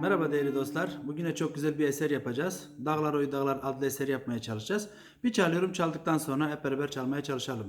Merhaba değerli dostlar. Bugüne çok güzel bir eser yapacağız. Dağlar oy dağlar adlı eser yapmaya çalışacağız. Bir çalıyorum çaldıktan sonra hep beraber çalmaya çalışalım.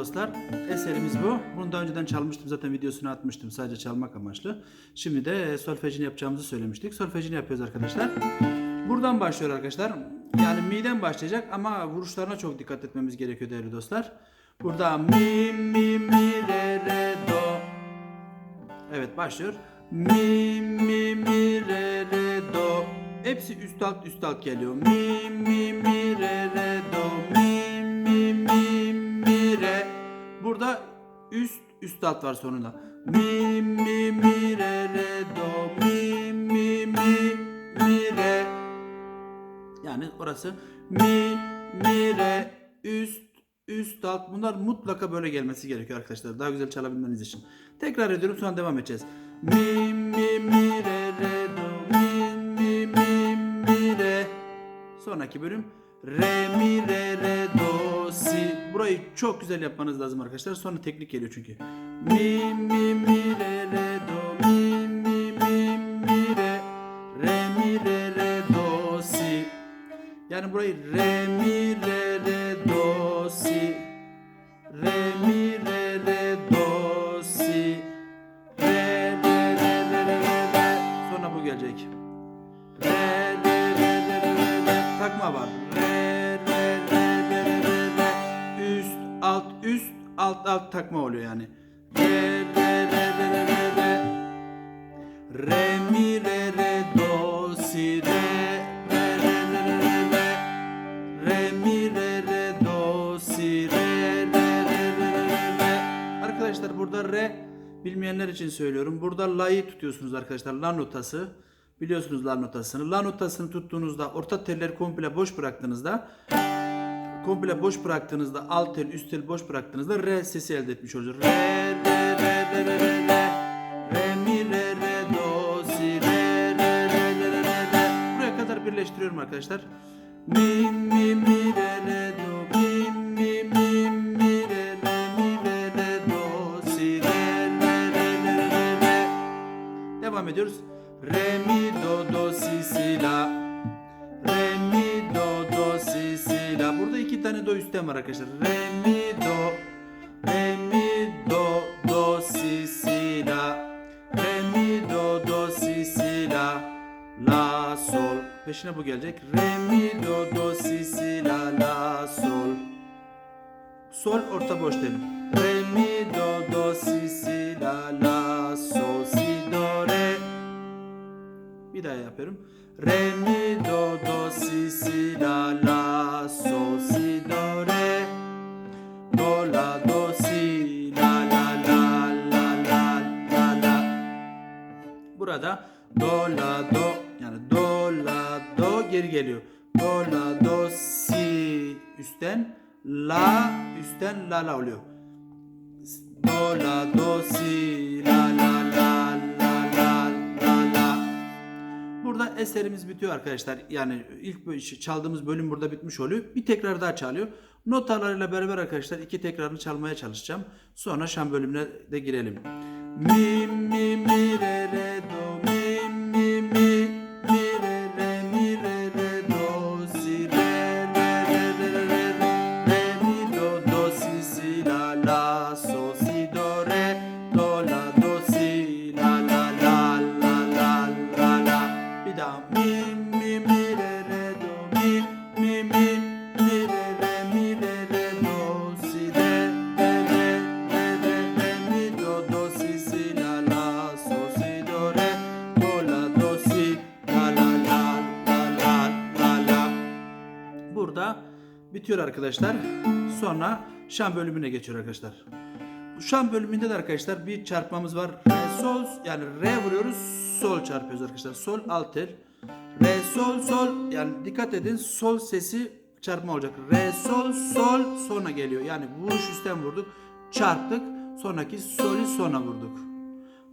Dostlar eserimiz bu. Bunu daha önceden çalmıştım zaten videosunu atmıştım sadece çalmak amaçlı. Şimdi de solfejini yapacağımızı söylemiştik. Solfejini yapıyoruz arkadaşlar. Buradan başlıyor arkadaşlar. Yani mi'den başlayacak ama vuruşlarına çok dikkat etmemiz gerekiyor değerli dostlar. Burada mi mi mi re re do. Evet başlıyor. Mi mi mi re re do. Hepsi üst alt üst alt geliyor. Mi mi mi re re do. Mi üst üst alt var sonunda. Mi mi mi re re do. Mi mi mi mi re. Yani orası mi mi re üst üst alt bunlar mutlaka böyle gelmesi gerekiyor arkadaşlar. Daha güzel çalabilmeniz için. Tekrar ediyorum sonra devam edeceğiz. Mi mi mi re re do mi mi mi mi re. Sonraki bölüm re mi re re do si. Burayı çok güzel yapmanız lazım arkadaşlar. Sonra teknik geliyor çünkü. Mi mi mi re re do mi mi mi mi re. Re mi re re do si. Yani burayı re alt alt takma oluyor yani. Re re re re re re re. Re mi re re do si re re re re re re re Re mi re re do si re re re re re re Arkadaşlar burada re bilmeyenler için söylüyorum. Burada la'yı tutuyorsunuz arkadaşlar. La notası. Biliyorsunuz la notasını. La notasını tuttuğunuzda orta telleri komple boş bıraktığınızda komple boş bıraktığınızda alt tel üst tel boş bıraktığınızda re sesi elde etmiş oluruz. Re re re re re re re mi re re do si re re re re re Buraya kadar birleştiriyorum arkadaşlar. Mi mi mi re Re mi do do si si la. Re mi do do si si la. La sol. Peşine bu gelecek. Re mi do do si si la la sol. Sol orta boş tel. Re mi do do si si la la sol si do re. Bir daha yapıyorum. Re mi do do si si la si la la la la la la la. Burada do la do yani do la do geri geliyor. Do la do si üstten la üstten la la oluyor. Do la do si la la la la la la eserimiz bitiyor arkadaşlar. Yani ilk çaldığımız bölüm burada bitmiş oluyor. Bir tekrar daha çalıyor. Notalarıyla beraber arkadaşlar iki tekrarını çalmaya çalışacağım. Sonra şan bölümüne de girelim. Mi mi mi re re do bitiyor arkadaşlar. Sonra şan bölümüne geçiyor arkadaşlar. Şan bölümünde de arkadaşlar bir çarpmamız var. Re sol yani re vuruyoruz sol çarpıyoruz arkadaşlar. Sol alt tel. Re sol sol yani dikkat edin sol sesi çarpma olacak. Re sol sol sonra geliyor. Yani vuruş üstten vurduk. Çarptık. Sonraki solü sona vurduk.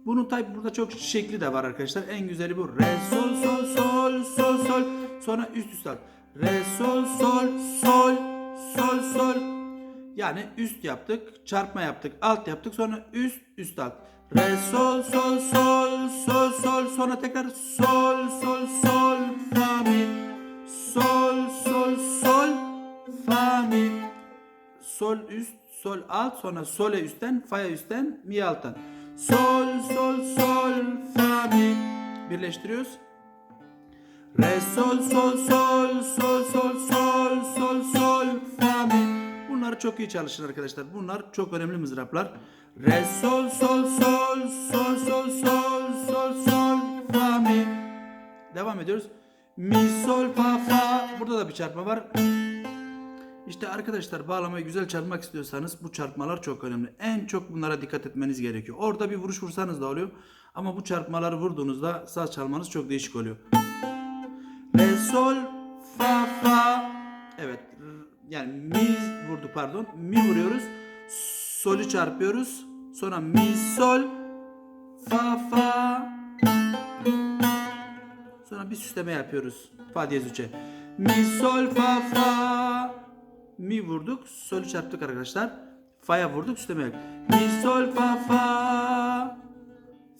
Bunun tabi burada çok şekli de var arkadaşlar. En güzeli bu. Re sol sol sol sol sol. Sonra üst üste alt. Re sol sol sol sol sol. Yani üst yaptık, çarpma yaptık, alt yaptık, sonra üst üst alt. Re sol sol sol sol sol sonra tekrar sol sol sol fa mi. Sol sol sol fa mi. Sol üst, sol alt, sonra sole üstten, fa'ya üstten, mi alttan. Sol sol sol fa mi. Birleştiriyoruz. Re sol sol sol sol sol sol sol sol fa mi. Bunları çok iyi çalışın arkadaşlar. Bunlar çok önemli mızraplar. Re sol sol sol sol sol sol sol sol fa mi. Devam ediyoruz. Mi sol fa fa. Burada da bir çarpma var. İşte arkadaşlar bağlamayı güzel çalmak istiyorsanız bu çarpmalar çok önemli. En çok bunlara dikkat etmeniz gerekiyor. Orada bir vuruş vursanız da oluyor. Ama bu çarpmaları vurduğunuzda saz çalmanız çok değişik oluyor. Sol fa fa. Evet. Yani mi vurdu pardon. Mi vuruyoruz. Solü çarpıyoruz. Sonra mi sol fa fa. Sonra bir süsleme yapıyoruz. Fa diyez üçe. Mi sol fa fa. Mi vurduk. Solü çarptık arkadaşlar. Fa'ya vurduk. Süsleme. Mi sol fa fa.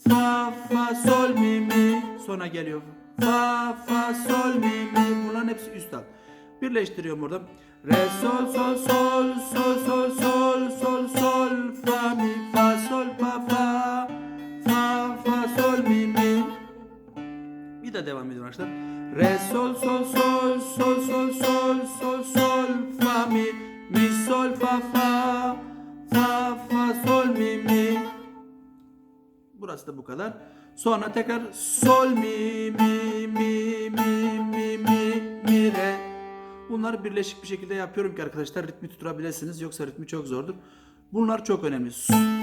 Fa fa sol mi mi. Sonra geliyor. Fa fa sol mi mi. Bunların hepsi üst alt. Birleştiriyorum burada. Re sol sol sol sol sol sol sol sol fa mi fa sol fa fa fa fa sol mi mi. Bir de devam ediyorum arkadaşlar. Re sol sol sol sol sol sol sol sol fa mi mi sol fa fa fa fa sol mi mi. Burası da bu kadar. Sonra tekrar sol mi mi mi mi mi mi mi re. Bunları birleşik bir şekilde yapıyorum ki arkadaşlar ritmi tutturabilirsiniz. Yoksa ritmi çok zordur. Bunlar çok önemli.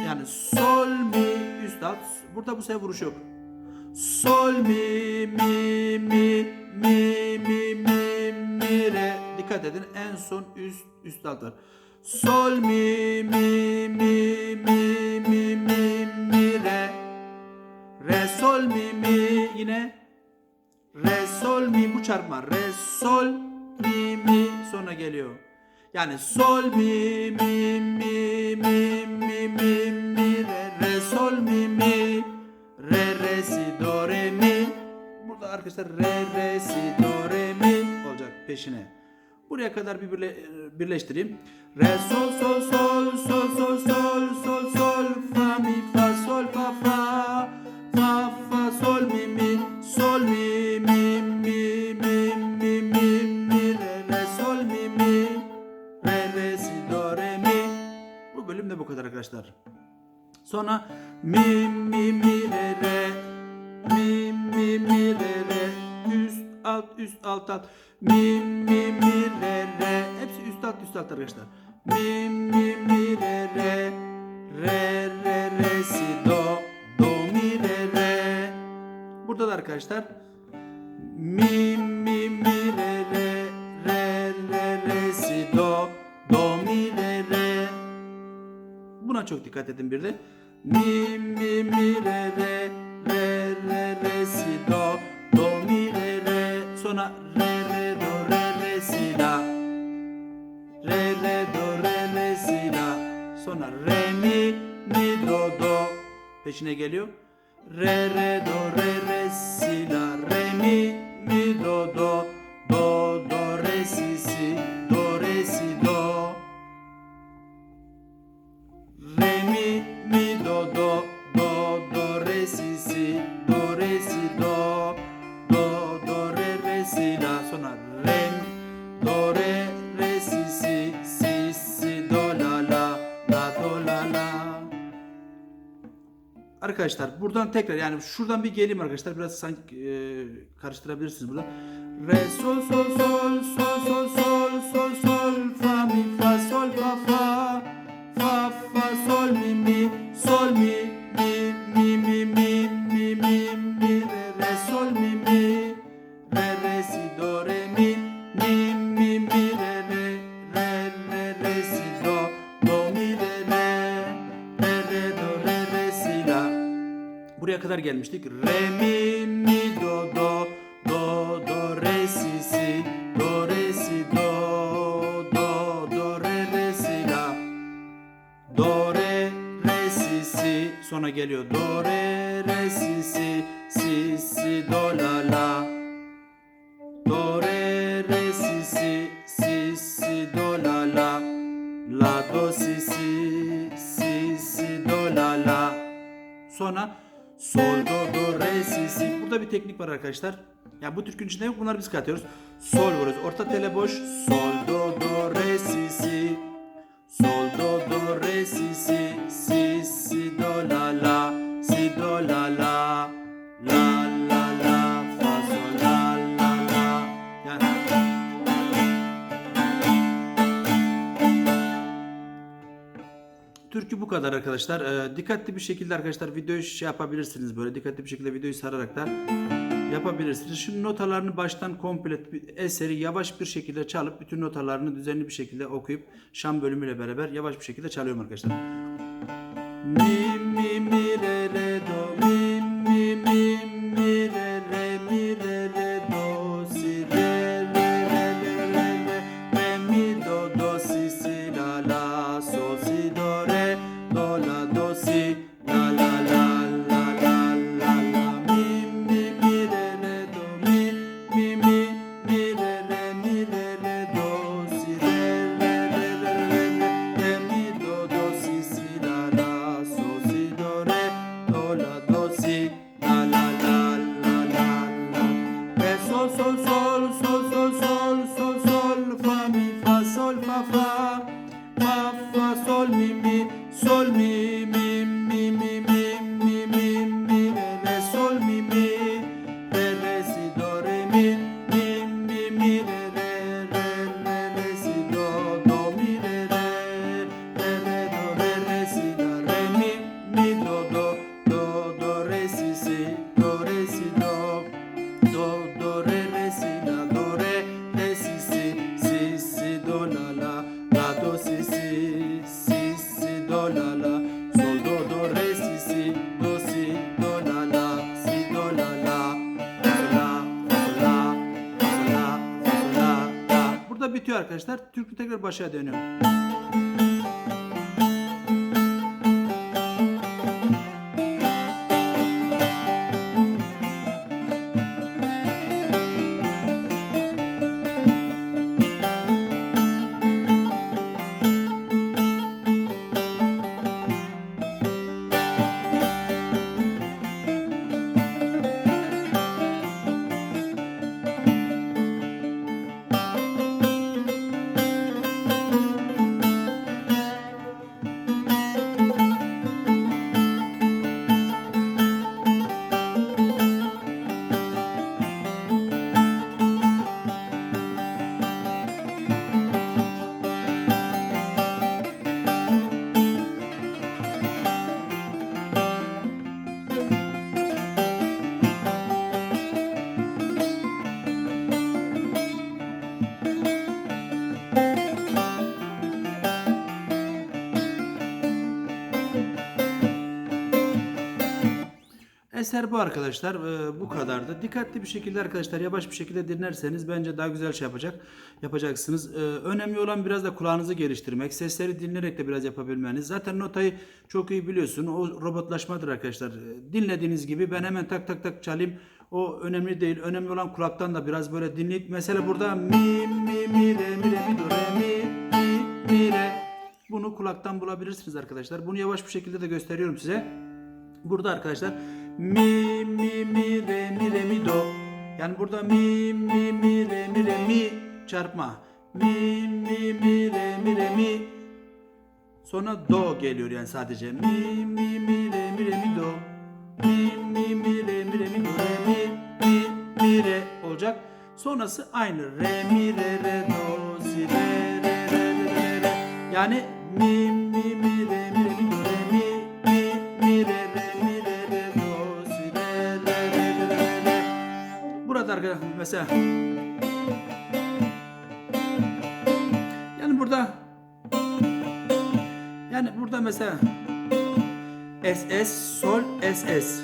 Yani sol mi üst alt. Burada bu sefer vuruş yok. Sol mi mi mi mi mi mi mi re. Dikkat edin en son üst üst alt var. Sol mi mi mi mi mi mi mi re. Re sol mi mi yine re sol mi bu çarpma re sol mi mi sonra geliyor. Yani sol mi mi mi mi mi mi mi re re sol mi mi re re si do re mi. Burada arkadaşlar re re si do re mi olacak peşine. Buraya kadar bir birle, birleştireyim. Re sol sol sol sol sol sol arkadaşlar. Sonra mi mi mi re re. Mi mi mi re re. Üst alt üst alt alt. Mi mi mi re re. Hepsi üst alt üst alt arkadaşlar. Mi mi mi re re. Re re re si do do mi re re. Burada da arkadaşlar. Mi mi mi re re. Re re re si do do mi re re Buna çok dikkat edin bir de. Mi mi mi re re re re re si do do mi re re. Sonra re re do re re si la. Re re do re re si la. Sonra re mi mi do do. Peşine geliyor. Re re do re re si la. Re mi mi do do. Do do do do re si si do re si do do do re re si la sonra re do re re si si si si do la la la do la la Arkadaşlar buradan tekrar yani şuradan bir geleyim arkadaşlar biraz sanki e, karıştırabilirsiniz burada. Re sol sol sol sol sol sol sol sol fa mi fa sol fa fa fa fa sol mi mi Gelmiştik. Re mi mi do do do do re si si do re si do do do re re si la do re re si si sonra geliyor do re re si si si si do la la do re re si si si si do la la la do si si si si do la la Sonra bir teknik var arkadaşlar. Ya bu türkünün içinde yok. Bunları biz katıyoruz. Sol vuruyoruz. Orta tele boş. Sol do do re si si. Sol do do re si si. Si si do la la. Si do la. La Türkü bu kadar arkadaşlar. Ee, dikkatli bir şekilde arkadaşlar videoyu şey yapabilirsiniz böyle dikkatli bir şekilde videoyu sararak da yapabilirsiniz. Şimdi notalarını baştan komple bir eseri yavaş bir şekilde çalıp bütün notalarını düzenli bir şekilde okuyup şan bölümüyle beraber yavaş bir şekilde çalıyorum arkadaşlar. Mi mi mi re arkadaşlar. Türkü tekrar başa dönüyor. Eser bu arkadaşlar. Ee, bu kadardı. Dikkatli bir şekilde arkadaşlar yavaş bir şekilde dinlerseniz bence daha güzel şey yapacak. Yapacaksınız. Ee, önemli olan biraz da kulağınızı geliştirmek. Sesleri dinleyerek de biraz yapabilmeniz. Zaten notayı çok iyi biliyorsun. O robotlaşmadır arkadaşlar. Ee, Dinlediğiniz gibi ben hemen tak tak tak çalayım. O önemli değil. Önemli olan kulaktan da biraz böyle dinleyip mesela burada mi mi mi re mi re mi do re mi mi mi re bunu kulaktan bulabilirsiniz arkadaşlar. Bunu yavaş bir şekilde de gösteriyorum size. Burada arkadaşlar mi mi mi re mi re mi do. Yani burada mi mi mi re mi re mi çarpma. Mi mi mi re mi re mi Sonra do geliyor yani sadece. Mi mi mi re mi re mi do. Mi mi mi re mi re mi do re mi mi mi re olacak. Sonrası aynı. Re mi re re do si re re re re re. Yani mi mi mi re mi mesela yani burada yani burada mesela SS sol SS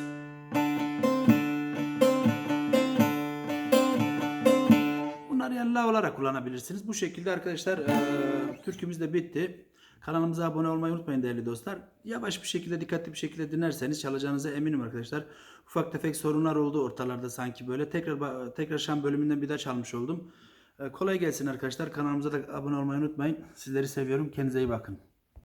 Bunları yani la olarak kullanabilirsiniz. Bu şekilde arkadaşlar eee türkümüz de bitti. Kanalımıza abone olmayı unutmayın değerli dostlar. Yavaş bir şekilde dikkatli bir şekilde dinlerseniz çalacağınıza eminim arkadaşlar. Ufak tefek sorunlar oldu ortalarda sanki böyle. Tekrar tekrar şan bölümünden bir daha çalmış oldum. Eee, kolay gelsin arkadaşlar. Kanalımıza da abone olmayı unutmayın. Sizleri seviyorum. Kendinize iyi bakın.